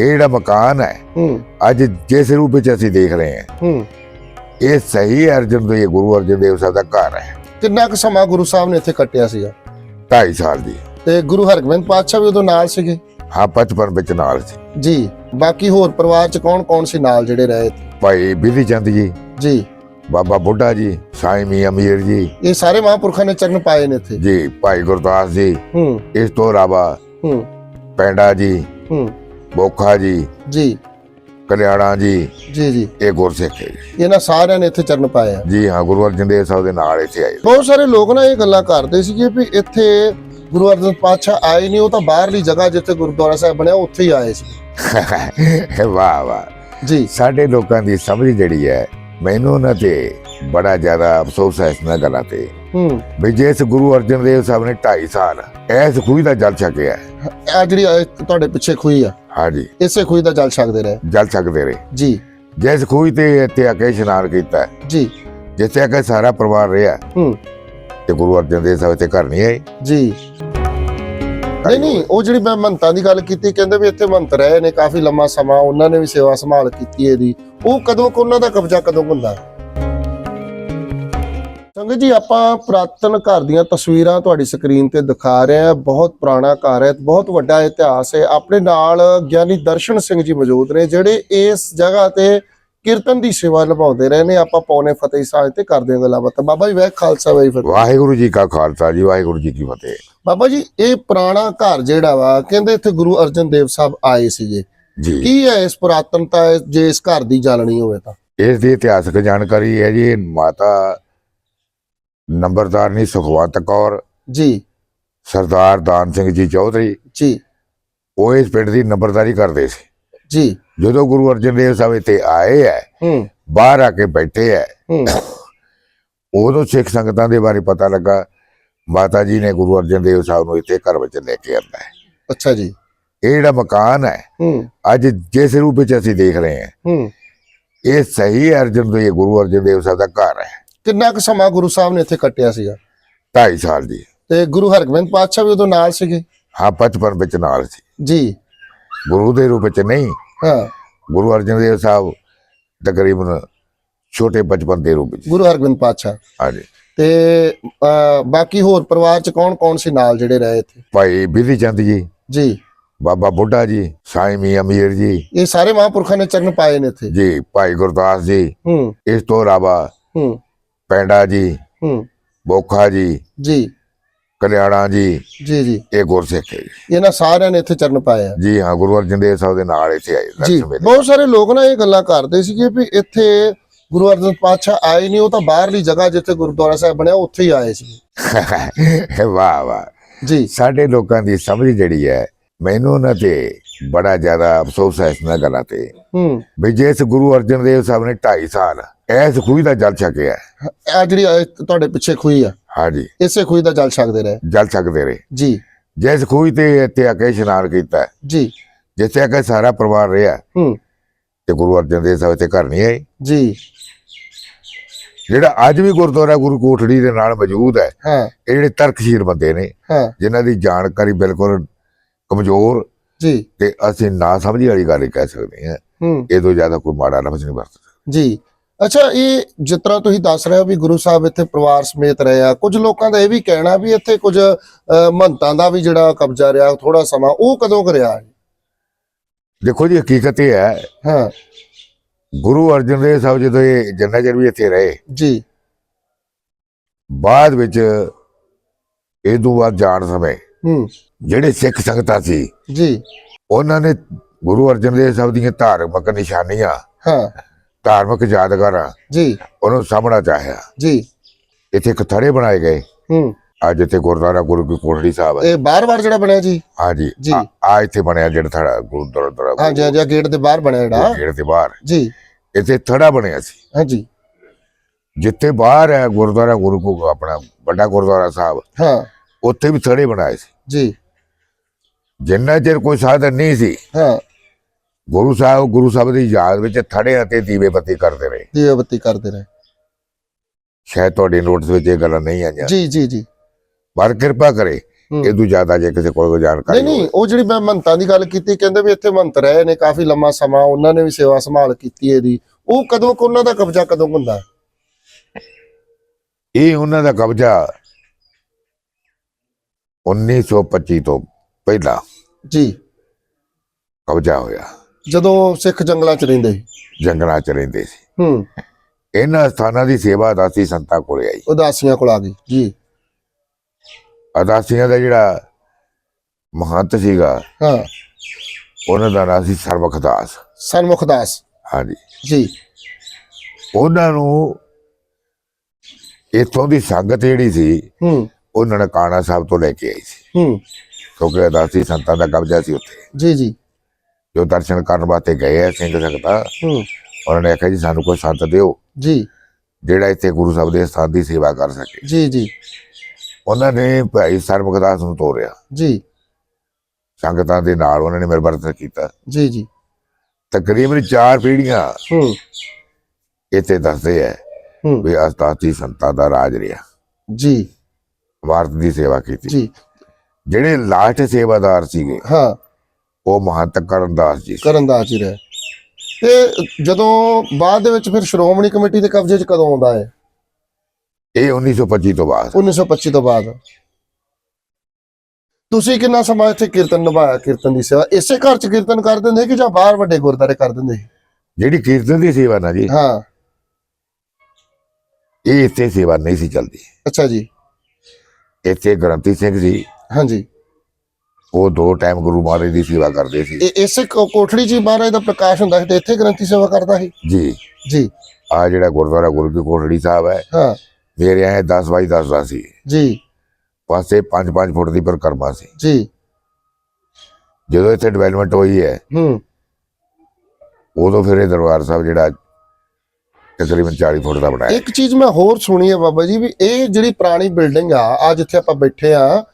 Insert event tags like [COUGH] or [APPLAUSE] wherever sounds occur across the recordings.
ਇਹ ਜਿਹੜਾ ਮਕਾਨ ਹੈ ਅੱਜ ਜਿਸ ਰੂਪ ਵਿੱਚ ਅਸੀਂ ਦੇਖ ਰਹੇ ਹਾਂ ਇਹ ਸਹੀ ਅਰਜਨ ਦੇਵ ਗੁਰੂ ਅਰਜਨ ਦੇਵ ਸਾਹਿਬ ਦਾ ਘਰ ਹੈ। ਕਿੰਨਾ ਕੁ ਸਮਾਂ ਗੁਰੂ ਸਾਹਿਬ ਨੇ ਇੱਥੇ ਕੱਟਿਆ ਸੀਗਾ? 2.5 ਸਾਲ ਦੀ। ਤੇ ਗੁਰੂ ਹਰਗੋਬਿੰਦ ਪਾਤਸ਼ਾਹ ਵੀ ਉਦੋਂ ਨਾਲ ਸੀਗੇ? ਹਾਂ ਬਚਪਨ ਵਿੱਚ ਨਾਲ ਸੀ। ਜੀ। ਬਾਕੀ ਹੋਰ ਪਰਿਵਾਰ ਚ ਕੌਣ ਕੌਣ ਸੀ ਨਾਲ ਜਿਹੜੇ ਰਹੇ? ਭਾਈ ਬਿਧੀ ਚੰਦ ਜੀ ਜੀ। ਬਾਬਾ ਬੁੱਢਾ ਜੀ ਸਾਈਂ ਮੀਆਂ ਮੀਰ ਜੀ। ਇਹ ਸਾਰੇ ਮਹਾਂਪੁਰਖਾਂ ਨੇ ਚਰਨ ਪਾਏ ਨੇ ਇੱਥੇ? ਜੀ ਭਾਈ ਗੁਰਦਾਸ ਜੀ। ਹੂੰ। ਇਸ ਤੋਂ ਇਲਾਵਾ ਹੂੰ। ਪੈਂਡਾ ਜੀ। ਹੂੰ। ਬੋਖਾ ਜੀ ਜੀ। ਕਲਿਆਣਾ ਜੀ ਜੀ ਜੀ। ਇਹ ਗੁਰਸਿੱਖ ਹੈ ਜੀ। ਇਹਨਾਂ ਸਾਰਿਆਂ ਨੇ ਇੱਥੇ ਚਰਨ ਪਾਏ ਆ। ਜੀ ਹਾਂ ਗੁਰੂ ਅਰਜਨ ਦੇਵ ਸਾਹਿਬ ਦੇ ਨਾਲ ਇੱਥੇ ਆਏ ਬਹੁਤ ਸਾਰੇ ਲੋਕ ਨਾ ਇਹ ਗੱਲਾਂ ਕਰਦੇ ਸੀਗੇ ਵੀ ਇੱਥੇ ਗੁਰੂ ਅਰਜਨ ਪਾਤਸ਼ਾਹ ਆਏ ਨਹੀਂ ਉਹ ਤਾਂ ਬਾਹਰਲੀ ਜਗ੍ਹਾ ਜਿੱਥੇ ਗੁਰਦੁਆਰਾ ਸਾਹਿਬ ਬਣਿਆ ਉੱਥੇ ਹੀ ਆਏ ਸੀ। [LAUGHS] ਵਾਹ ਵਾਹ। ਜੀ। ਸਾਡੇ ਲੋਕਾਂ ਦੀ ਸਮਝ ਜਿਹੜੀ ਹੈ ਮੈਨੂੰ ਉਹਨਾਂ ਤੇ ਬੜਾ ਜ਼ਿਆਦਾ ਅਫਸੋਸ ਹੈ ਇਸ ਗੱਲਾਂ ਤੇ। ਹੂੰ। ਵੀ ਜਿਸ ਗੁਰੂ ਅਰਜਨ ਦੇਵ ਸਾਹਿਬ ਨੇ 2.5 ਸਾਲ ਐਸ ਖੂਹੀ ਦਾ ਜਲ ਛਕਿਆ ਹੈ। ਆ ਜਿਹੜੀ ਤੁਹਾਡੇ ਪਿੱਛੇ ਖੂਹੀ ਆ ਹਾਂਜੀ। ਇਸੇ ਖੂਹੀ ਦਾ ਜਲ ਛਕਦੇ ਰਹੇ। ਜਲ ਛਕਦੇ ਰਹੇ। ਜੀ। ਜਿਸ ਖੂਹੀ ਤੇ ਇੱਥੇ ਆ ਕੇ ਇਸ਼ਨਾਨ ਕੀਤਾ ਜੀ। ਜਿੱਥੇ ਆ ਕੇ ਸਾਰਾ ਪਰਿਵਾਰ ਰਿਹਾ ਹੂੰ ਤੇ ਗੁਰੂ ਅਰਜਨ ਦੇਵ ਸਾਹਿਬ ਤੇ ਘਰ ਨਹੀਂ ਆਏ। ਜੀ। ਨਹੀਂ ਨਹੀਂ ਉਹ ਜਿਹੜੀ ਮੈਂ ਮੰਤਾਂ ਦੀ ਗੱਲ ਕੀਤੀ ਕਹਿੰਦੇ ਵੀ ਇੱਥੇ ਮੰਤ ਰਹੇ ਨੇ ਕਾਫੀ ਲੰਮਾ ਸਮਾਂ ਉਹਨਾਂ ਨੇ ਵੀ ਸੇਵਾ ਸੰਭਾਲ ਕੀਤੀ ਇਹਦੀ। ਉਹ ਕਦੋਂ ਕੁ ਉਹਨਾਂ ਦਾ ਕਬਜ਼ਾ ਕਦੋਂ ਹੁੰਦਾ? ਸੰਗਤ ਜੀ ਆਪਾਂ ਪੁਰਾਤਨ ਘਰ ਦੀਆਂ ਤਸਵੀਰਾਂ ਤੁਹਾਡੀ ਸਕਰੀਨ ਤੇ ਦਿਖਾ ਰਹੇ ਹਾਂ। ਬਹੁਤ ਪੁਰਾਣਾ ਘਰ ਹੈ ਬਹੁਤ ਵੱਡਾ ਇਤਿਹਾਸ ਹੈ। ਆਪਣੇ ਨਾਲ ਗਿਆਨੀ ਦਰਸ਼ਨ ਸਿੰਘ ਜੀ ਮੌਜੂਦ ਨੇ ਜਿਹੜੇ ਇਸ ਜਗ੍ਹਾ ਤੇ ਕੀਰਤਨ ਦੀ ਸੇਵਾ ਨਿਭਾਉਂਦੇ ਰਹੇ ਨੇ ਆਪਾਂ ਪੌਣੇ ਫਤਿਹ ਸਾਹਿਬ ਤੇ ਕਰਦੇ ਹਾਂ ਗੱਲਾਂ ਬਾਤਾਂ ਬਾਬਾ ਜੀ ਵੈਖ ਖਾਲਸਾ ਵਾਹਿ ਫਤਿਹ। ਵਾਹਿਗੁਰੂ ਜੀ ਕਾ ਖਾਲਸਾ ਜੀ ਵਾਹਿਗੁਰੂ ਜੀ ਕੀ ਫਤਿਹ। ਬਾਬਾ ਜੀ ਇਹ ਪੁਰਾਣਾ ਘਰ ਜਿਹੜਾ ਵਾ ਕਹਿੰਦੇ ਇੱਥੇ ਗੁਰੂ ਅਰਜਨ ਦੇਵ ਸਾਹਿਬ ਆਏ ਸੀਗੇ। ਜੀ। ਕੀ ਹੈ ਇਸ ਪੁਰਾਤਨਤਾ ਜੇ ਇਸ ਘਰ ਦੀ ਜਾਣਨੀ ਹੋਵੇ ਤਾਂ? ਇਸ ਦੀ ਇਤਿਹਾਸਕ ਜਾਣਕਾਰੀ ਹੈ ਜੀ ਮਾਤਾ ਨੰਬਰਦਾਰਨੀ ਸੁਖਵੰਤ ਕੌਰ ਜੀ। ਸਰਦਾਰ ਦਾਨ ਸਿੰਘ ਜੀ ਚੌਧਰੀ ਜੀ। ਉਹ ਇਸ ਪਿੰਡ ਦੀ ਨੰਬਰਦਾਰੀ ਕਰਦੇ ਸੀ। ਜੀ। ਜਦੋਂ ਗੁਰੂ ਅਰਜਨ ਦੇਵ ਸਾਹਿਬ ਇੱਥੇ ਆਏ ਹੈ। ਬਾਹਰ ਆ ਕੇ ਬੈਠੇ ਹੈ। ਉਦੋਂ ਸਿੱਖ ਸੰਗਤਾਂ ਦੇ ਬਾਰੇ ਪਤਾ ਲੱਗਾ ਮਾਤਾ ਜੀ ਨੇ ਗੁਰੂ ਅਰਜਨ ਦੇਵ ਸਾਹਿਬ ਨੂੰ ਇੱਥੇ ਘਰ ਵਿੱਚ ਲੈ ਕੇ ਆਂਦਾ ਹੈ ਅੱਛਾ ਜੀ। ਇਹ ਜਿਹੜਾ ਮਕਾਨ ਹੈ। ਅੱਜ ਜਿਸ ਰੂਪ ਵਿੱਚ ਅਸੀਂ ਦੇਖ ਰਹੇ ਹਾਂ। ਇਹ ਸਹੀ ਅਰਜਨ ਦੇਵ ਗੁਰੂ ਅਰਜਨ ਦੇਵ ਸਾਹਿਬ ਦਾ ਘਰ ਹੈ ਕਿੰਨਾ ਕੁ ਸਮਾਂ ਗੁਰੂ ਸਾਹਿਬ ਨੇ ਇੱਥੇ ਕੱਟਿਆ ਸੀਗਾ? 2.5 ਸਾਲ ਦੀ ਤੇ ਗੁਰੂ ਹਰਗੋਬਿੰਦ ਪਾਤਸ਼ਾਹ ਵੀ ਉਦੋਂ ਨਾਲ ਸੀਗੇ? ਹਾਂ ਬਚਪਨ ਵਿੱਚ ਨਾਲ ਸੀ। ਜੀ। ਗੁਰੂ ਦੇ ਰੂਪ ਵਿੱਚ ਨਹੀਂ ਹਾਂ। ਗੁਰੂ ਅਰਜਨ ਦੇਵ ਸਾਹਿਬ ਤਕਰੀਬਨ ਛੋਟੇ ਬਚਪਨ ਦੇ ਰੂਪ ਵਿੱਚ। ਗੁਰੂ ਹਰਗੋਬਿੰਦ ਪਾਤਸ਼ਾਹ। ਹਾਂਜੀ। ਤੇ ਬਾਕੀ ਹੋਰ ਪਰਿਵਾਰ ਚ ਕੌਣ ਕੌਣ ਸੀ ਨਾਲ ਜਿਹੜੇ ਰਹੇ ਇੱਥੇ? ਭਾਈ ਬਿਧੀ ਚੰਦ ਜੀ ਜੀ। ਬਾਬਾ ਬੁੱਢਾ ਜੀ ਸਾਈਂ ਮੀਆਂ ਮੀਰ ਜੀ। ਇਹ ਸਾਰੇ ਮਹਾਂਪੁਰਖਾਂ ਨੇ ਚਰਨ ਪਾਏ ਨੇ ਇੱਥੇ? ਜੀ ਭਾਈ ਗੁਰਦਾਸ ਜੀ। ਹੂੰ। ਇਸ ਤੋਂ ਇਲਾਵਾ ਹੂੰ। ਪੈਂਡਾ ਜੀ ਹੂੰ। ਬੋਖਾ ਜੀ। ਜੀ। ਕਲਿਆਣਾ ਜੀ ਜੀ ਜੀ। ਇਹ ਗੁਰਸਿੱਖ ਹੈ ਜੀ। ਇਹਨਾਂ ਸਾਰਿਆਂ ਨੇ ਇੱਥੇ ਚਰਨ ਪਾਏ ਆ ਜੀ ਹਾਂ ਗੁਰੂ ਅਰਜਨ ਦੇਵ ਸਾਹਿਬ ਦੇ ਨਾਲ ਇੱਥੇ ਆਏ ਜੀ ਦਰਸ਼ਨ ਬਹੁਤ ਸਾਰੇ ਲੋਕ ਨਾ ਇਹ ਗੱਲਾਂ ਕਰਦੇ ਸੀਗੇ ਵੀ ਇੱਥੇ ਗੁਰੂ ਅਰਜਨ ਪਾਤਸ਼ਾਹ ਆਏ ਨਹੀਂ ਉਹ ਤਾਂ ਬਾਹਰਲੀ ਜਗ੍ਹਾ ਜਿੱਥੇ ਗੁਰਦੁਆਰਾ ਸਾਹਿਬ ਬਣਿਆ ਉੱਥੇ ਹੀ ਆਏ ਸੀ [LAUGHS] ਵਾਹ ਵਾਹ। ਜੀ। ਸਾਡੇ ਲੋਕਾਂ ਦੀ ਸਮਝ ਜਿਹੜੀ ਹੈ ਮੈਨੂੰ ਉਹਨਾਂ ਤੇ ਬੜਾ ਜ਼ਿਆਦਾ ਅਫਸੋਸ ਹੈ ਇਸ ਗੱਲਾਂ ਤੇ। ਹੂੰ। ਵੀ ਜਿਸ ਗੁਰੂ ਅਰਜਨ ਦੇਵ ਸਾਹਿਬ ਨੇ 2.5 ਸਾਲ ਐਸ ਖੂਹੀ ਦਾ ਜਲ ਛਕਿਆ। ਆ ਜਿਹੜੀ ਤੁਹਾਡੇ ਪਿੱਛੇ ਖੂਹੀ ਆ। ਹਾਂਜੀ। ਇਸੇ ਖੂਹੀ ਦਾ ਜਲ ਛਕਦੇ ਰਹੇ। ਜਲ ਛਕਦੇ ਰਹੇ। ਜੀ। ਜਿਸ ਖੂਹੀ ਤੇ ਇੱਥੇ ਆ ਕੇ ਇਸ਼ਨਾਨ ਕੀਤਾ ਜੀ। ਜਿੱਥੇ ਆ ਕੇ ਸਾਰਾ ਪਰਿਵਾਰ ਰਿਹਾ ਹੂੰ ਤੇ ਗੁਰੂ ਅਰਜਨ ਦੇਵ ਸਾਹਿਬ ਤੇ ਘਰ ਨਹੀਂ ਆਏ। ਜੀ। ਜਿਹੜਾ ਅੱਜ ਵੀ ਗੁਰਦੁਆਰਾ ਗੁਰੂ ਕੋਠੜੀ ਦੇ ਨਾਲ ਮੌਜੂਦ ਹੈ ਇਹ ਜਿਹੜੇ ਤਰਕਸ਼ੀਰ ਬੰਦੇ ਨੇ ਜਿਨ੍ਹਾਂ ਦੀ ਜਾਣਕਾਰੀ ਬਿਲਕੁਲ ਕਮਜ਼ੋਰ ਜੀ। ਤੇ ਅਸੀਂ ਨਾ ਸਮਝੀ ਵਾਲੀ ਗੱਲ ਹੀ ਕਹਿ ਸਕਦੇ ਹਾਂ। ਇਹ ਤੋਂ ਜ਼ਿਆਦਾ ਕੋਈ ਮਾੜਾ ਲਫ਼ਜ਼ ਨਹੀਂ ਵਰਤ ਜੀ। ਅੱਛਾ ਇਹ ਜਿਸ ਤਰ੍ਹਾਂ ਤੁਸੀਂ ਦੱਸ ਰਹੇ ਹੋ ਵੀ ਗੁਰੂ ਸਾਹਿਬ ਇੱਥੇ ਪਰਿਵਾਰ ਸਮੇਤ ਰਹੇ ਆ ਕੁਝ ਲੋਕਾਂ ਦਾ ਇਹ ਵੀ ਕਹਿਣਾ ਵੀ ਇੱਥੇ ਕੁਝ ਮਹੰਤਾਂ ਦਾ ਵੀ ਜਿਹੜਾ ਕਬਜ਼ਾ ਰਿਹਾ ਥੋੜਾ ਸਮਾਂ ਉਹ ਕਦੋਂ ਕਰਿਆ ਦੇਖੋ ਜੀ ਹਕੀਕਤ ਇਹ ਹੈ। ਹਾਂ। ਗੁਰੂ ਅਰਜਨ ਦੇਵ ਸਾਹਿਬ ਜਦੋਂ ਇਹ ਜੰਨਾ ਚਿਰ ਵੀ ਇੱਥੇ ਰਹੇ ਜੀ। ਬਾਅਦ ਵਿੱਚ ਇਹ ਤੋਂ ਬਾਅਦ ਜਾਣ ਸਮੇਂ ਹੂੰ। ਜਿਹੜੇ ਸਿੱਖ ਸੰਗਤਾਂ ਸੀ ਜੀ। ਉਹਨਾਂ ਨੇ ਗੁਰੂ ਅਰਜਨ ਦੇਵ ਸਾਹਿਬ ਦੀਆਂ ਧਾਰਮਿਕ ਨਿਸ਼ਾਨੀਆਂ ਹਾਂ। ਧਾਰਮਿਕ ਯਾਦਗਾਰਾਂ ਜੀ। ਉਹਨੂੰ ਸਾਹਮਣਾ ਚਾਹਿਆ। ਜੀ। ਇੱਥੇ ਇੱਕ ਥੜੇ ਬਣਾਏ ਗਏ। ਹੂੰ। ਅੱਜ ਇੱਥੇ ਗੁਰਦੁਆਰਾ ਗੁਰੂ ਕੀ ਕੋਠੜੀ ਸਾਹਿਬ ਹੈ। ਇਹ ਬਾਰ-ਬਾਰ ਜਿਹੜਾ ਬਣਿਆ ਜੀ? ਹਾਂਜੀ। ਜੀ। ਆ- ਆ ਇੱਥੇ ਬਣਿਆ ਜਿਹੜਾ ਥੜਾ ਗੁਰਦੁਆਰਾ ਹਾਂਜੀ ਹਾਂਜੀ ਗੇਟ ਦੇ ਬਾਹਰ ਬਣਿਆ ਜਿਹੜਾ। ਗੇਟ ਦੇ ਬਾਹਰ। ਜੀ। ਇੱਥੇ ਥੜਾ ਬਣਿਆ ਸੀ। ਹਾਂਜੀ। ਜਿੱਥੇ ਬਾਹਰ ਹੈ ਗੁਰਦੁਆਰਾ ਗੁਰੂ ਕੋ ਆਪਣਾ ਵੱਡਾ ਗੁਰਦੁਆਰਾ ਸਾਹਿਬ। ਹਾਂ। ਉੱਥੇ ਵੀ ਥੜੇ ਬਣਾਏ ਸੀ। ਜੀ। ਜਿੰਨਾ ਚਿਰ ਕੋਈ ਸਾਧਨ ਨਹੀਂ ਸੀ ਹਾਂ। ਗੁਰੂ ਸਾਹਿਬ ਗੁਰੂ ਸਾਹਿਬ ਦੀ ਯਾਦ ਵਿੱਚ ਥੜੇ ਅਤੇ ਦੀਵੇ ਬੱਤੀ ਕਰਦੇ ਰਹੇ। ਦੀਵੇ ਬੱਤੀ ਕਰਦੇ ਰਹੇ। ਸ਼ਾਇਦ ਤੁਹਾਡੇ ਨੋਟਿਸ ਵਿੱਚ ਇਹ ਗੱਲਾਂ ਨਹੀਂ ਆਈਆਂ। ਜੀ ਜੀ ਜੀ। ਪਰ ਕਿਰਪਾ ਕਰੇ। ਇਹ ਤੋਂ ਜ਼ਿਆਦਾ ਜੇ ਕਿਸੇ ਕੋਲ ਕੋਈ ਜਾਣਕਾਰੀ ਨਹੀਂ ਨਹੀਂ ਉਹ ਜਿਹੜੀ ਮੈਂ ਮੰਤਾਂ ਦੀ ਗੱਲ ਕੀਤੀ ਕਹਿੰਦੇ ਵੀ ਇੱਥੇ ਮੰਤ ਰਹੇ ਨੇ ਕਾਫੀ ਲੰਮਾ ਸਮਾਂ ਉਹਨਾਂ ਨੇ ਵੀ ਸੇਵਾ ਸੰਭਾਲ ਕੀਤੀ ਇਹਦੀ। ਉਹ ਕਦੋਂ ਕੁ ਉਹਨਾਂ ਦਾ ਕਬਜ਼ਾ ਕਦੋਂ ਹੁੰਦਾ। ਇਹ ਉਹਨਾਂ ਦਾ ਕਬਜ਼ਾ 1925 ਤੋਂ ਪਹਿਲਾਂ ਜੀ। ਕਬਜ਼ਾ ਹੋਇਆ। ਜਦੋਂ ਸਿੱਖ ਜੰਗਲਾਂ 'ਚ ਰਹਿੰਦੇ। ਸੀ ਜੰਗਲਾਂ 'ਚ ਰਹਿੰਦੇ ਸੀ। ਹੂੰ। ਇਹਨਾਂ ਸਥਾਨਾਂ ਦੀ ਸੇਵਾ ਦਾਸੀ ਸੰਤਾਂ ਕੋਲੇ ਆਈ। ਉਦਾਸੀਆਂ ਕੋਲ ਆ ਗਈ ਜੀ। ਅਦਾਸੀਆਂ ਦਾ ਜਿਹੜਾ ਮਹੰਤ ਸੀਗਾ ਹਾਂ। ਉਹਨਾਂ ਦਾ ਨਾਂ ਸੀ ਸਰਵਖਦਾਸ ਸਨਮੁਖ ਦਾਸ। ਹਾਂਜੀ। ਜੀ। ਉਹਨਾਂ ਨੂੰ ਇੱਥੋਂ ਦੀ ਸੰਗਤ ਜਿਹੜੀ ਸੀ ਹੂੰ। ਉਹ ਨਨਕਾਣਾ ਸਾਹਿਬ ਤੋਂ ਲੈ ਕੇ ਆਈ ਸੀ। ਹੂੰ। ਕਿਉਂਕਿ ਅਦਾਸੀ ਸੰਤਾਂ ਦਾ ਕਬਜ਼ਾ ਸੀ ਉੱਥੇ। ਜੀ ਜੀ। ਜੋ ਦਰਸ਼ਨ ਕਰਨ ਵਾਸਤੇ ਗਏ ਆ ਸਿੰਘ ਸੰਗਤਾਂ ਹੂੰ। ਉਹਨਾਂ ਨੇ ਆਖਿਆ ਜੀ ਸਾਨੂੰ ਕੋਈ ਸੰਤ ਦਿਓ। ਜੀ। ਜਿਹੜਾ ਇੱਥੇ ਗੁਰੂ ਸਾਹਿਬ ਦੇ ਸਥਾਨ ਦੀ ਸੇਵਾ ਕਰ ਸਕੇ। ਜੀ ਜੀ। ਉਹਨਾਂ ਨੇ ਭਾਈ ਸਰਮੁਖਦਾਸ ਨੂੰ ਤੋਰਿਆ। ਜੀ। ਸੰਗਤਾਂ ਦੇ ਨਾਲ ਉਹਨਾਂ ਨੇ ਮਿਲਵਰਤਨ ਕੀਤਾ। ਜੀ ਜੀ। ਤਕਰੀਬਨ ਚਾਰ ਪੀੜ੍ਹੀਆਂ ਹੂੰ। ਇੱਥੇ ਦੱਸਦੇ ਆ ਹੂੰ। ਵੀ ਅਸਤਾਤੀ ਸੰਤਾਂ ਦਾ ਰਾਜ ਰਿਹਾ। ਜੀ। ਭਾਰਤ ਦੀ ਸੇਵਾ ਕੀਤੀ। ਜੀ। ਜਿਹੜੇ ਲਾਸਟ ਸੇਵਾਦਾਰ ਸੀਗੇ ਹਾਂ। ਉਹ ਮਹੰਤ ਕਰਨਦਾਸ ਜੀ ਕਰਨਦਾਸ ਜੀ ਰਹੇ। ਤੇ ਜਦੋਂ ਬਾਅਦ ਦੇ ਵਿੱਚ ਫਿਰ ਸ਼੍ਰੋਮਣੀ ਕਮੇਟੀ ਦੇ ਕਬਜ਼ੇ 'ਚ ਕਦੋਂ ਆਉਂਦਾ ਹੈ ਇਹ 1925 ਤੋਂ ਬਾਅਦ। 1925 ਤੋਂ ਬਾਅਦ। ਤੁਸੀਂ ਕਿੰਨਾ ਸਮਾਂ ਇੱਥੇ ਕੀਰਤਨ ਨਿਭਾਇਆ ਕੀਰਤਨ ਦੀ ਸੇਵਾ? ਇਸੇ ਘਰ 'ਚ ਕੀਰਤਨ ਕਰ ਦਿੰਦੇ ਕਿ ਜਾਂ ਬਾਹਰ ਵੱਡੇ ਗੁਰਦਾਰੇ ਕਰ ਦਿੰਦੇ? ਜਿਹੜੀ ਕੀਰਤਨ ਦੀ ਸੇਵਾ ਨਾ ਜੀ ਹਾਂ। ਇਹ ਇੱਥੇ ਸੇਵਾ ਨਹੀਂ ਸੀ ਚੱਲਦੀ। ਅੱਛਾ ਜੀ। ਇੱਥੇ ਗ੍ਰੰਥੀ ਸਿੰਘ ਜੀ ਹਾਂਜੀ। ਉਹ ਦੋ ਟਾਈਮ ਗੁਰੂ ਮਹਾਰਾਜ ਦੀ ਸੇਵਾ ਕਰਦੇ ਸੀ। ਇਹ ਇਸੇ ਕੋ- ਕੋਠੜੀ 'ਚ ਹੀ ਮਹਾਰਾਜ ਦਾ ਪ੍ਰਕਾਸ਼ ਹੁੰਦਾ ਸੀ ਤੇ ਇੱਥੇ ਗ੍ਰੰਥੀ ਸੇਵਾ ਕਰਦਾ ਸੀ? ਜੀ। ਜੀ। ਆ ਜਿਹੜਾ ਗੁਰਦੁਆਰਾ ਗੁਰੂ ਕੀ ਕੋਠੜੀ ਸਾਹਿਬ ਹੈ ਹਾਂ। ਮੇਰੇ ਆਏ 10 ਬਾਈ 10 ਦਾ ਸੀ। ਜੀ। ਪਾਸੇ 5-5 ਫੁੱਟ ਦੀ ਪਰਿਕਰਮਾ ਸੀ। ਜੀ। ਜਦੋਂ ਇੱਥੇ ਡਿਵੈਲਪਮੈਂਟ ਹੋਈ ਹੈ ਹੂੰ। ਉਦੋਂ ਫਿਰ ਇਹ ਦਰਬਾਰ ਸਾਹਿਬ ਜਿਹੜਾ ਤਕਰੀਬਨ 40 ਫੁੱਟ ਦਾ ਬਣਾਇਆ। ਇੱਕ ਚੀਜ਼ ਮੈਂ ਹੋਰ ਸੁਣੀ ਹੈ ਬਾਬਾ ਜੀ ਵੀ ਇਹ ਜਿਹੜੀ ਪੁਰਾਣੀ ਬਿਲਡਿੰਗ ਆ ਆ ਜਿੱਥੇ ਆਪਾਂ ਬੈਠੇ ਆ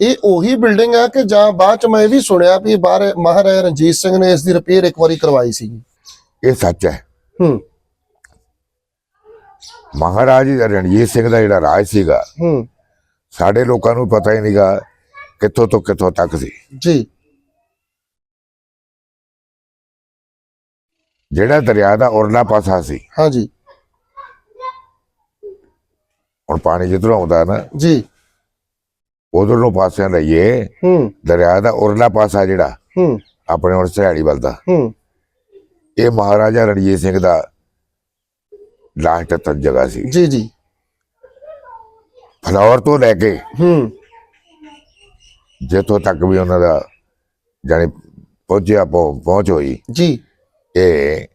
ਇਹ ਉਹੀ ਬਿਲਡਿੰਗ ਆ ਕਿ ਜਾਂ ਬਾਅਦ ਚ ਮੈਂ ਇਹ ਵੀ ਸੁਣਿਆ ਵੀ ਬਾਹਰ ਮਹਾਰਾਜਾ ਰਣਜੀਤ ਸਿੰਘ ਨੇ ਇਸ ਦੀ ਰਿਪੇਅਰ ਇੱਕ ਵਾਰੀ ਕਰਵਾਈ ਸੀਗੀ। ਇਹ ਸੱਚ ਹੈ। ਹੂੰ। ਮਹਾਰਾਜ ਰਣਜੀਤ ਸਿੰਘ ਦਾ ਜਿਹੜਾ ਰਾਜ ਸੀਗਾ ਹੂੰ। ਸਾਡੇ ਲੋਕਾਂ ਨੂੰ ਪਤਾ ਹੀ ਨਹੀਂਗਾ ਕਿੱਥੋਂ ਤੋਂ ਕਿੱਥੋਂ ਤੱਕ ਸੀ। ਜੀ। ਜਿਹੜਾ ਦਰਿਆ ਦਾ ਉਰਲਾ ਪਾਸਾ ਸੀ। ਹਾਂਜੀ। ਹੁਣ ਪਾਣੀ ਜਿੱਧਰੋਂ ਆਉਂਦਾ ਨਾ ਜੀ। ਉਧਰੋਂ ਪਾਸਿਆਂ ਲਈਏ ਹੂੰ। ਦਰਿਆ ਦਾ ਉਰਲਾ ਪਾਸਾ ਜਿਹੜਾ ਹੂੰ। ਆਪਣੇ ਹੁਣ ਸਹੇੜੀ ਵੱਲ ਦਾ। ਹੂੰ। ਇਹ ਮਹਾਰਾਜਾ ਰਣਜੀਤ ਸਿੰਘ ਦਾ ਲਾਸਟ ਤੱਕ ਜਗ੍ਹਾ ਸੀ। ਜੀ ਜੀ। ਫਲੌਰ ਤੋਂ ਲੈ ਕੇ ਹੂੰ। ਜਿੱਥੋਂ ਤੱਕ ਵੀ ਉਹਨਾਂ ਦਾ ਜਾਣੀ ਪਹੁੰਚਿਆ ਪਹੁੰ- ਪਹੁੰਚ ਹੋਈ। ਜੀ। ਇਹ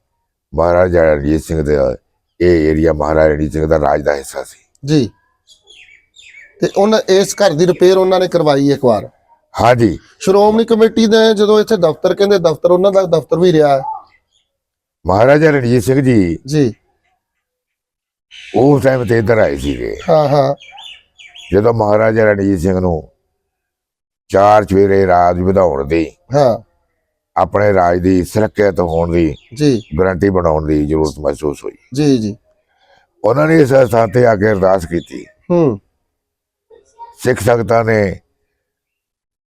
ਮਹਾਰਾਜਾ ਰਣਜੀਤ ਸਿੰਘ ਦਾ ਇਹ ਏਰੀਆ ਮਹਾਰਾਜਾ ਰਣਜੀਤ ਸਿੰਘ ਦਾ ਰਾਜ ਦਾ ਹਿੱਸਾ ਸੀ। ਜੀ। ਤੇ ਉਹਨਾਂ ਇਸ ਘਰ ਦੀ ਰਿਪੇਅਰ ਉਹਨਾਂ ਨੇ ਕਰਵਾਈ ਇੱਕ ਵਾਰ। ਹਾਂਜੀ। ਸ਼੍ਰੋਮਣੀ ਕਮੇਟੀ ਦੇ ਜਦੋਂ ਇੱਥੇ ਦਫ਼ਤਰ ਕਹਿੰਦੇ ਦਫ਼ਤਰ ਉਹਨਾਂ ਦਾ ਦਫ਼ਤਰ ਵੀ ਰਿਹਾ। ਮਹਾਰਾਜਾ ਰਣਜੀਤ ਸਿੰਘ ਜੀ ਜੀ। ਉਸ ਟਾਈਮ ਤੇ ਇੱਧਰ ਆਏ ਸੀਗੇ। ਹਾਂ ਹਾਂ। ਜਦੋਂ ਮਹਾਰਾਜਾ ਰਣਜੀਤ ਸਿੰਘ ਨੂੰ ਚਾਰ ਚਵੇਰੇ ਰਾਜ ਵਧਾਉਣ ਦੀ ਹਾਂ। ਆਪਣੇ ਰਾਜ ਦੀ ਸੁਰੱਖਿਅਤ ਹੋਣ ਦੀ ਜੀ। ਗਾਰੰਟੀ ਬਣਾਉਣ ਦੀ ਜ਼ਰੂਰਤ ਮਹਿਸੂਸ ਹੋਈ। ਜੀ ਜੀ। ਉਹਨਾਂ ਨੇ ਇਸ ਸਥਾਨ ਤੇ ਆ ਕੇ ਅਰਦਾਸ ਕੀਤੀ। ਹੂੰ। ਸਿੱਖ ਸੰਗਤਾਂ ਨੇ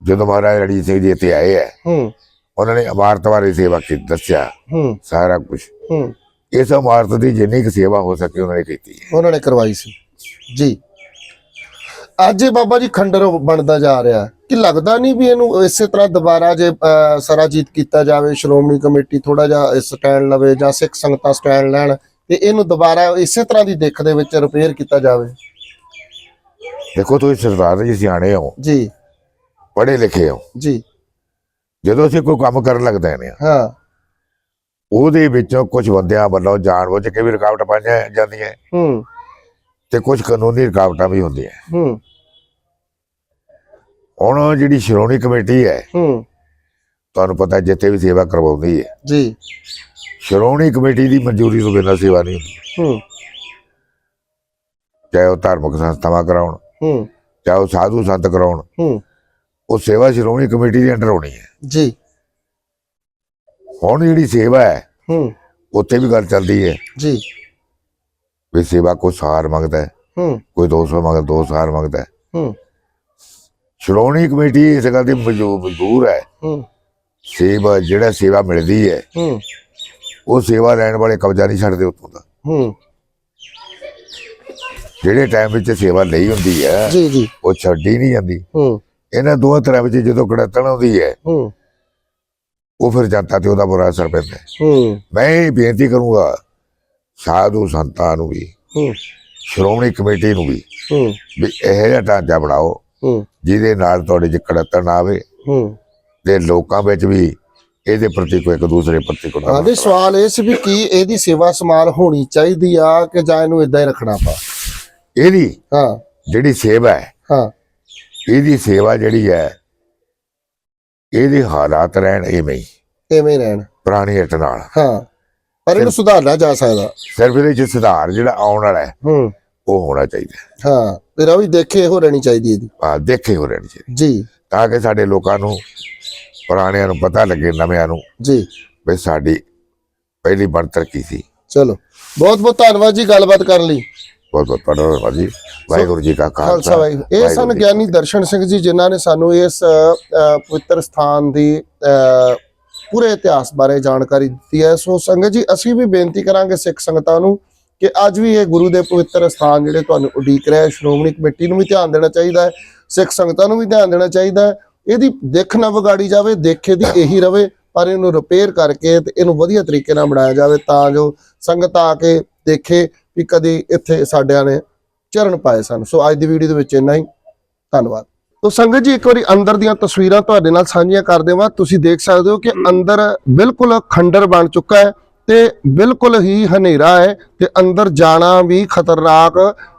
ਜਦੋਂ ਮਹਾਰਾਜਾ ਰਣਜੀਤ ਸਿੰਘ ਜੀ ਇੱਥੇ ਆਏ ਹੈ ਹੂੰ। ਉਹਨਾਂ ਨੇ ਇਮਾਰਤ ਬਾਰੇ ਸੇਵਾ ਕੀਤੀ ਦੱਸਿਆ। ਹੂੰ। ਸਾਰਾ ਕੁਝ ਹੂੰ। ਇਸ ਇਮਾਰਤ ਦੀ ਜਿੰਨੀ ਕੁ ਸੇਵਾ ਹੋ ਸਕੇ ਉਹਨਾਂ ਨੇ ਕੀਤੀ। ਉਹਨਾਂ ਨੇ ਕਰਵਾਈ ਸੀ। ਜੀ। ਅੱਜ ਇਹ ਬਾਬਾ ਜੀ ਖੰਡਰ ਬਣਦਾ ਜਾ ਰਿਹਾ ਕਿ ਲੱਗਦਾ ਨਹੀਂ ਵੀ ਇਹਨੂੰ ਇਸੇ ਤਰ੍ਹਾਂ ਦੁਬਾਰਾ ਜੇ ਸਰਾਜੀਤ ਕੀਤਾ ਜਾਵੇ ਸ਼੍ਰੋਮਣੀ ਕਮੇਟੀ ਥੋੜਾ ਜਿਹਾ ਸਟੈਂਡ ਲਵੇ ਜਾਂ ਸਿੱਖ ਸੰਗਤਾਂ ਸਟੈਂਡ ਲੈਣ ਤੇ ਇਹਨੂੰ ਦੁਬਾਰਾ ਇਸੇ ਤਰ੍ਹਾਂ ਦੀ ਦਿੱਖ ਦੇ ਵਿੱਚ ਰਿਪੇਅਰ ਕੀਤਾ ਜਾਵੇ। ਦੇਖੋ ਤੁਸੀਂ ਸਰਦਾਰ ਜੀ ਸਿਆਣੇ ਹੋ। ਜੀ। ਪੜ੍ਹੇ ਲਿਖੇ ਹੋ। ਜੀ। ਜਦੋਂ ਅਸੀਂ ਕੋਈ ਕੰਮ ਕਰਨ ਲੱਗਦੇ ਨੇ ਹਾਂ। ਉਹਦੇ ਵਿੱਚੋਂ ਕੁਝ ਬੰਦਿਆਂ ਵੱਲੋਂ ਜਾਣਬੁੱਝ ਕੇ ਵੀ ਰੁਕਾਵਟ ਪਾਈਆਂ ਜਾਂਦੀਆਂ। ਹੂੰ। ਤੇ ਕੁਝ ਕਾਨੂੰਨੀ ਰੁਕਾਵਟਾਂ ਵੀ ਹੁੰਦੀਆਂ। ਹੂੰ। ਹੁਣ ਜਿਹੜੀ ਸ਼੍ਰੋਮਣੀ ਕਮੇਟੀ ਹੈ ਹੂੰ। ਤੁਹਾਨੂੰ ਪਤਾ ਜਿੱਥੇ ਵੀ ਸੇਵਾ ਕਰਵਾਉਂਦੀ ਹੈ। ਜੀ। ਸ਼੍ਰੋਮਣੀ ਕਮੇਟੀ ਦੀ ਮਨਜ਼ੂਰੀ ਤੋਂ ਬਿਨਾਂ ਸੇਵਾ ਨਹੀਂ ਹੁੰਦੀ। ਹੂੰ। ਚਾਹੇ ਉਹ ਧਾਰਮਿਕ ਸੰਸਥਾਵਾਂ ਕਰਾਉਣ ਹੂੰ। ਚਾਹੇ ਉਹ ਸਾਧੂ ਸੰਤ ਕਰਾਉਣ ਹੂੰ। ਉਹ ਸੇਵਾ ਸ਼੍ਰੋਮਣੀ ਕਮੇਟੀ ਦੇ ਅੰਡਰ ਹੋਣੀ ਹੈ। ਜੀ। ਹੁਣ ਜਿਹੜੀ ਸੇਵਾ ਹੈ ਹੂੰ। ਉੱਥੇ ਵੀ ਗੱਲ ਚੱਲਦੀ ਹੈ। ਜੀ। ਵੀ ਸੇਵਾ ਕੋਈ ਸਾਰ ਮੰਗਦਾ ਹੈ ਹੂੰ। ਕੋਈ 200 ਮੰਗਦਾ 2 ਸਾਰ ਮੰਗਦਾ ਹੈ। ਹੂੰ। ਸ਼੍ਰੋਮਣੀ ਕਮੇਟੀ ਇਸ ਗੱਲ ਦੀ ਮਜਬੂ- ਮਜਬੂਰ ਹੈ। ਸੇਵਾ ਜਿਹੜਾ ਸੇਵਾ ਮਿਲਦੀ ਹੈ ਉਹ ਸੇਵਾ ਲੈਣ ਵਾਲੇ ਕਬਜ਼ਾ ਨਹੀਂ ਛੱਡਦੇ ਉੱਥੋਂ ਦਾ। ਜਿਹੜੇ ਟਾਈਮ ਵਿੱਚ ਸੇਵਾ ਲਈ ਹੁੰਦੀ ਹੈ ਜੀ ਜੀ। ਉਹ ਛੱਡੀ ਨਹੀਂ ਜਾਂਦੀ। ਹੂੰ। ਇਹਨਾਂ ਦੋਹਾਂ ਤਰ੍ਹਾਂ ਵਿੱਚ ਜਦੋਂ ਕੜਤਣ ਆਉਂਦੀ ਹੈ ਹੂੰ। ਉਹ ਫਿਰ ਜਨਤਾ ਤੇ ਉਹਦਾ ਬੁਰਾ ਅਸਰ ਪੈਂਦਾ ਹੈ। ਮੈਂ ਇਹ ਬੇਨਤੀ ਕਰੂੰਗਾ ਸਾਧੂ ਸੰਤਾਂ ਨੂੰ ਵੀ ਹੂੰ। ਸ਼੍ਰੋਮਣੀ ਕਮੇਟੀ ਨੂੰ ਵੀ ਹੂੰ। ਵੀ ਇਹੋ ਜਿਹਾ ਢਾਂਚਾ ਬਣਾਓ ਜਿਹਦੇ ਨਾਲ ਤੁਹਾਡੇ ਚ ਕੜਤਣ ਆਵੇ ਹੂੰ। ਤੇ ਲੋਕਾਂ ਵਿੱਚ ਵੀ ਇਹਦੇ ਪ੍ਰਤੀ ਕੋਈ ਇੱਕ ਦੂਸਰੇ ਪ੍ਰਤੀ ਕੋਈ ਨਾ ਆਦੇ ਸਵਾਲ ਇਹ ਸੀ ਵੀ ਕੀ ਇਹਦੀ ਸੇਵਾ ਸਮਾਲ ਹੋਣੀ ਚਾਹੀਦੀ ਆ ਕਿ ਜਾਂ ਇਹਨੂੰ ਇਦਾਂ ਹੀ ਰੱਖਣਾ ਪਾ? ਇਹਦੀ ਹਾਂ। ਜਿਹੜੀ ਸੇਵਾ ਹੈ ਹਾਂ। ਇਹਦੀ ਸੇਵਾ ਜਿਹੜੀ ਹੈ ਇਹਦੇ ਹਾਲਾਤ ਰਹਿਣ ਇਵੇਂ ਹੀ। ਐਵੇਂ ਹੀ ਰਹਿਣ। ਪੁਰਾਣੀ ਇੱਟ ਨਾਲ। ਹਾਂ। ਪਰ ਇਹਨੂੰ ਸੁਧਾਰਨਾ ਜਾ ਸਕਦਾ। ਸਿਰਫ ਇਹਦੇ ਸੁਧਾਰ ਜਿਹੜਾ ਆਉਣ ਵਾਲਾ ਹੈ ਹੂੰ। ਉਹ ਹੋਣਾ ਚਾਹੀਦਾ। ਹੈ। ਤੇ ਰਵੀ ਦੇਖੇ ਹੋ ਰਹਿਣੀ ਚਾਹੀਦੀ ਇਹਦੀ। ਆ ਦੇਖੇ ਹੋ ਰਹਿਣੀ ਚਾਹੀਦੀ। ਜੀ। ਤਾਂ ਕਿ ਸਾਡੇ ਲੋਕਾਂ ਨੂੰ ਪੁਰਾਣਿਆਂ ਨੂੰ ਪਤਾ ਲੱਗੇ ਨਵਿਆਂ ਨੂੰ ਜੀ। ਵੀ ਸਾਡੀ ਪਹਿਲੀ ਬਣਤਰ ਕੀ ਸੀ। ਚਲੋ। ਬਹੁਤ ਬਹੁਤ ਧੰਨਵਾਦ ਜੀ ਗੱਲਬਾਤ ਕਰਨ ਲਈ। ਬਹੁਤ ਬਹੁਤ ਧੰਨਵਾਦ ਜੀ। ਵਾਹਿਗੁਰੂ ਜੀ ਕਾ ਖਾਲਸਾ। ਇਹ ਸਨ ਗਿਆਨੀ ਦਰਸ਼ਨ ਸਿੰਘ ਜੀ ਜਿਨ੍ਹਾਂ ਨੇ ਸਾਨੂੰ ਇਸ ਪਵਿੱਤਰ ਸਥਾਨ ਦੀ ਪੂਰੇ ਇਤਿਹਾਸ ਬਾਰੇ ਜਾਣਕਾਰੀ ਦਿੱਤੀ ਹੈ। ਸੋ ਸੰਗਤ ਜੀ ਅਸੀਂ ਵੀ ਬੇਨਤੀ ਕਰਾਂਗੇ ਸਿੱਖ ਸੰਗਤਾਂ ਨੂੰ ਕਿ ਅੱਜ ਵੀ ਇਹ ਗੁਰੂ ਦੇ ਪਵਿੱਤਰ ਸਥਾਨ ਜਿਹੜੇ ਤੁਹਾਨੂੰ ਉਡੀਕ ਰਿਹਾ ਸ਼੍ਰੋਮਣੀ ਕਮੇਟੀ ਨੂੰ ਵੀ ਧਿਆਨ ਦੇਣਾ ਚਾਹੀਦਾ ਹੈ, ਸਿੱਖ ਸੰਗਤਾਂ ਨੂੰ ਵੀ ਧਿਆਨ ਦੇਣਾ ਚਾਹੀਦਾ ਹੈ, ਇਹਦੀ ਦੇਖ ਨਾ ਵਿਗਾੜੀ ਜਾਵੇ, ਦੇਖੇ ਦੀ ਇਹੀ ਰਵੇ, ਪਰ ਇਹਨੂੰ ਰਿਪੇਅਰ ਕਰਕੇ ਤੇ ਇਹਨੂੰ ਵਧੀਆ ਤਰੀਕੇ ਨਾਲ ਬਣਾਇਆ ਜਾਵੇ ਤਾਂ ਜੋ ਸੰਗਤ ਆ ਕੇ ਦੇਖੇ ਵੀ ਕਦੀ ਇੱਥੇ ਸਾਡਿਆਂ ਨੇ ਚਰਨ ਪਾਏ ਸਨ। ਸੋ ਅੱਜ ਦੀ ਵੀਡੀਓ ਦੇ ਵਿੱਚ ਇੰਨਾ ਹੀ। ਧੰਨਵਾਦ। ਤੋ ਸੰਗਤ ਜੀ, ਇੱਕ ਵਾਰੀ ਅੰਦਰ ਦੀਆਂ ਤਸਵੀਰਾਂ ਤੁਹਾਡੇ ਨਾਲ ਸਾਂਝੀਆਂ ਕਰ ਦੇਵਾਂ। ਤੁਸੀਂ ਦੇਖ ਸਕਦੇ ਹੋ ਕਿ ਅੰਦਰ ਬਿਲਕੁਲ ਖੰਡਰ ਬਣ ਚੁੱਕਾ ਹੈ। ਤੇ ਬਿਲਕੁਲ ਹੀ ਹਨੇਰਾ ਹੈ ਤੇ ਅੰਦਰ ਜਾਣਾ ਵੀ ਖਤਰਨਾਕ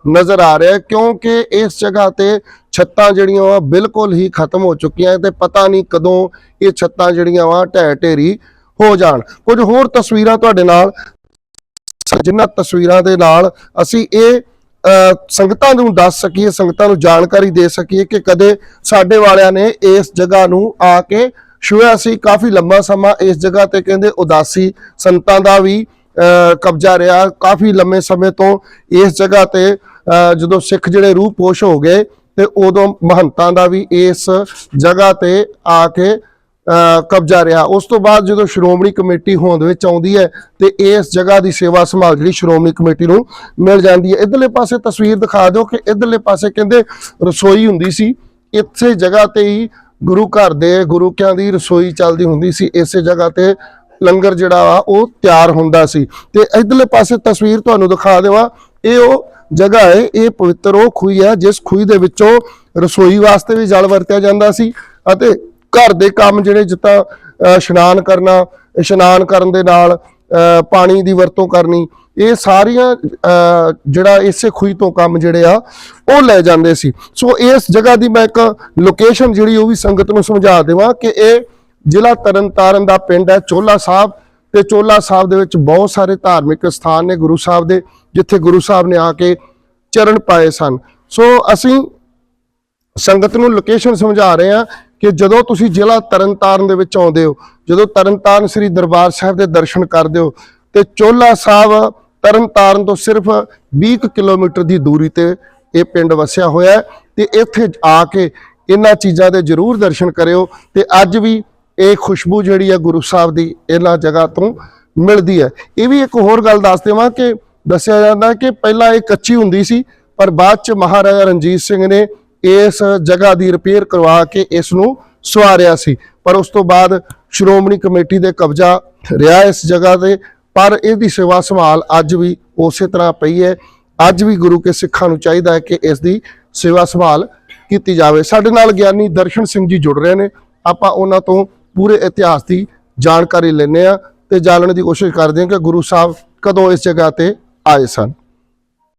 ਨਜ਼ਰ ਆ ਰਿਹਾ ਕਿਉਂਕਿ ਇਸ ਜਗ੍ਹਾ ਤੇ ਛੱਤਾਂ ਜਿਹੜੀਆਂ ਵਾ ਬਿਲਕੁਲ ਹੀ ਖਤਮ ਹੋ ਚੁੱਕੀਆਂ ਤੇ ਪਤਾ ਨਹੀਂ ਕਦੋਂ ਇਹ ਛੱਤਾਂ ਜਿਹੜੀਆਂ ਵਾ ਢਹਿ ਢੇਰੀ ਹੋ ਜਾਣ। ਕੁਝ ਹੋਰ ਤਸਵੀਰਾਂ ਤੁਹਾਡੇ ਨਾਲ ਜਿਨ੍ਹਾਂ ਤਸਵੀਰਾਂ ਦੇ ਨਾਲ ਅਸੀਂ ਇਹ ਅ, ਸੰਗਤਾਂ ਨੂੰ ਦੱਸ ਸਕੀਏ ਸੰਗਤਾਂ ਨੂੰ ਜਾਣਕਾਰੀ ਦੇ ਸਕੀਏ ਕਿ ਕਦੇ ਸਾਡੇ ਵਾਲਿਆਂ ਨੇ ਇਸ ਜਗ੍ਹਾ ਨੂੰ ਆ ਕੇ ਛੂਇਆ ਸੀ, ਕਾਫੀ ਲੰਮਾ ਸਮਾਂ ਇਸ ਜਗ੍ਹਾ ਤੇ ਕਹਿੰਦੇ ਉਦਾਸੀ ਸੰਤਾਂ ਦਾ ਵੀ ਕਬਜ਼ਾ ਰਿਹਾ। ਕਾਫੀ ਲੰਮੇ ਸਮੇਂ ਤੋਂ ਇਸ ਜਗ੍ਹਾ ਤੇ ਜਦੋਂ ਸਿੱਖ ਜਿਹੜੇ ਰੂਹ ਪੋਸ਼ ਹੋ ਗਏ ਤੇ ਉਦੋਂ ਮਹੰਤਾਂ ਦਾ ਵੀ ਇਸ ਜਗ੍ਹਾ ਤੇ ਆ ਕੇ ਕਬਜ਼ਾ ਰਿਹਾ। ਉਸ ਤੋਂ ਬਾਅਦ ਜਦੋਂ ਸ਼੍ਰੋਮਣੀ ਕਮੇਟੀ ਹੋਂਦ ਵਿੱਚ ਆਉਂਦੀ ਹੈ ਤੇ ਇਸ ਜਗ੍ਹਾ ਦੀ ਸੇਵਾ ਸੰਭਾਲ ਜਿਹੜੀ ਸ਼੍ਰੋਮਣੀ ਕਮੇਟੀ ਨੂੰ ਮਿਲ ਜਾਂਦੀ ਹੈ। ਇਧਰਲੇ ਪਾਸੇ ਤਸਵੀਰ ਦਿਖਾ ਦਿਓ ਕਿ ਇਧਰਲੇ ਪਾਸੇ ਕਹਿੰਦੇ ਰਸੋਈ ਹੁੰਦੀ ਸੀ। ਇੱਥੇ ਜਗ੍ਹਾ ਤੇ ਹੀ ਗੁਰੂ ਘਰ ਦੇ ਗੁਰੂ ਕਿਆਂ ਦੀ ਰਸੋਈ ਚੱਲਦੀ ਹੁੰਦੀ ਸੀ, ਇਸੇ ਜਗ੍ਹਾ ਤੇ ਲੰਗਰ ਜਿਹੜਾ ਵਾ, ਉਹ ਤਿਆਰ ਹੁੰਦਾ ਸੀ। ਤੇ ਇਧਰਲੇ ਪਾਸੇ ਤਸਵੀਰ ਤੁਹਾਨੂੰ ਦਿਖਾ ਦੇਵਾਂ, ਇਹ ਉਹ ਜਗ੍ਹਾ ਹੈ, ਇਹ ਪਵਿੱਤਰ ਉਹ ਖੂਹੀ ਹੈ, ਜਿਸ ਖੂਹੀ ਦੇ ਵਿੱਚੋਂ ਰਸੋਈ ਵਾਸਤੇ ਵੀ ਜਲ ਵਰਤਿਆ ਜਾਂਦਾ ਸੀ ਅਤੇ ਘਰ ਦੇ ਕੰਮ ਜਿਹੜੇ ਜਿੱਦਾਂ ਇਸ਼ਨਾਨ ਕਰਨਾ, ਇਸ਼ਨਾਨ ਕਰਨ ਦੇ ਨਾਲ ਪਾਣੀ ਦੀ ਵਰਤੋਂ ਕਰਨੀ ਇਹ ਸਾਰੀਆਂ ਜਿਹੜਾ ਇਸੇ ਖੂਹੀ ਤੋਂ ਕੰਮ ਜਿਹੜੇ ਆ, ਉਹ ਲੈ ਜਾਂਦੇ ਸੀ। ਸੋ ਇਸ ਜਗ੍ਹਾ ਦੀ ਮੈਂ ਇੱਕ ਲੋਕੇਸ਼ਨ ਜਿਹੜੀ ਉਹ ਵੀ ਸੰਗਤ ਨੂੰ ਸਮਝਾ ਦੇਵਾਂ ਕਿ ਇਹ ਜ਼ਿਲ੍ਹਾ ਤਰਨਤਾਰਨ ਦਾ ਪਿੰਡ ਹੈ, ਚੋਲਾ ਸਾਹਿਬ। ਤੇ ਚੋਲਾ ਸਾਹਿਬ ਦੇ ਵਿੱਚ ਬਹੁਤ ਸਾਰੇ ਧਾਰਮਿਕ ਸਥਾਨ ਨੇ ਗੁਰੂ ਸਾਹਿਬ ਦੇ, ਜਿੱਥੇ ਗੁਰੂ ਸਾਹਿਬ ਨੇ ਆ ਕੇ ਚਰਨ ਪਾਏ ਸਨ। ਸੋ ਅਸੀਂ ਸੰਗਤ ਨੂੰ ਲੋਕੇਸ਼ਨ ਸਮਝਾ ਰਹੇ ਹਾਂ ਕਿ ਜਦੋਂ ਤੁਸੀਂ ਜ਼ਿਲ੍ਹਾ ਤਰਨਤਾਰਨ ਦੇ ਵਿੱਚ ਆਉਂਦੇ ਹੋ, ਜਦੋਂ ਤਰਨਤਾਰਨ ਸ੍ਰੀ ਦਰਬਾਰ ਸਾਹਿਬ ਦੇ ਦਰਸ਼ਨ ਕਰਦੇ ਹੋ, ਤੇ ਚੋਲਾ ਸਾਹਿਬ ਤਰਨਤਾਰਨ ਤੋਂ ਸਿਰਫ 20 ਕੁ ਕਿਲੋਮੀਟਰ ਦੀ ਦੂਰੀ ਤੇ ਇਹ ਪਿੰਡ ਵਸਿਆ ਹੋਇਆ ਹੈ ਤੇ ਇੱਥੇ ਆ ਕੇ ਇਹਨਾਂ ਚੀਜ਼ਾਂ ਦੇ ਜ਼ਰੂਰ ਦਰਸ਼ਨ ਕਰਿਓ ਤੇ ਅੱਜ ਵੀ ਇਹ ਖੁਸ਼ਬੂ ਜਿਹੜੀ ਹੈ ਗੁਰੂ ਸਾਹਿਬ ਦੀ ਇਹਨਾਂ ਜਗ੍ਹਾ ਤੋਂ ਮਿਲਦੀ ਹੈ। ਇਹ ਵੀ ਇੱਕ ਹੋਰ ਗੱਲ ਦੱਸ ਦੇਵਾਂ ਕਿ ਦੱਸਿਆ ਜਾਂਦਾ ਕਿ ਪਹਿਲਾਂ ਇਹ ਕੱਚੀ ਹੁੰਦੀ ਸੀ, ਪਰ ਬਾਅਦ ਚ ਮਹਾਰਾਜਾ ਰਣਜੀਤ ਸਿੰਘ ਨੇ ਇਸ ਜਗ੍ਹਾ ਦੀ ਰਿਪੇਅਰ ਕਰਵਾ ਕੇ ਇਸ ਨੂੰ ਸਵਾਰਿਆ ਸੀ। ਪਰ ਉਸ ਤੋਂ ਬਾਅਦ ਸ਼੍ਰੋਮਣੀ ਕਮੇਟੀ ਦੇ ਕਬਜ਼ਾ ਰਿਹਾ ਇਸ ਜਗ੍ਹਾ ਤੇ ਪਰ ਇਹਦੀ ਸੇਵਾ ਸੰਭਾਲ ਅੱਜ ਵੀ ਉਸੇ ਤਰ੍ਹਾਂ ਪਈ ਹੈ। ਅੱਜ ਵੀ ਗੁਰੂ ਕੇ ਸਿੱਖਾਂ ਨੂੰ ਚਾਹੀਦਾ ਹੈ ਕਿ ਇਸ ਦੀ ਸੇਵਾ ਸੰਭਾਲ ਕੀਤੀ ਜਾਵੇ। ਸਾਡੇ ਨਾਲ ਗਿਆਨੀ ਦਰਸ਼ਨ ਸਿੰਘ ਜੀ ਜੁੜ ਰਹੇ ਨੇ। ਆਪਾਂ ਉਹਨਾਂ ਤੋਂ ਪੂਰੇ ਇਤਿਹਾਸ ਦੀ ਜਾਣਕਾਰੀ ਲੈਣੇ ਆ ਤੇ ਜਾਣਨ ਦੀ ਕੋਸ਼ਿਸ਼ ਕਰਦੇ ਹਾਂ ਕਿ ਗੁਰੂ ਸਾਹਿਬ ਕਦੋਂ ਇਸ ਜਗ੍ਹਾ ਤੇ ਆਏ ਸਨ।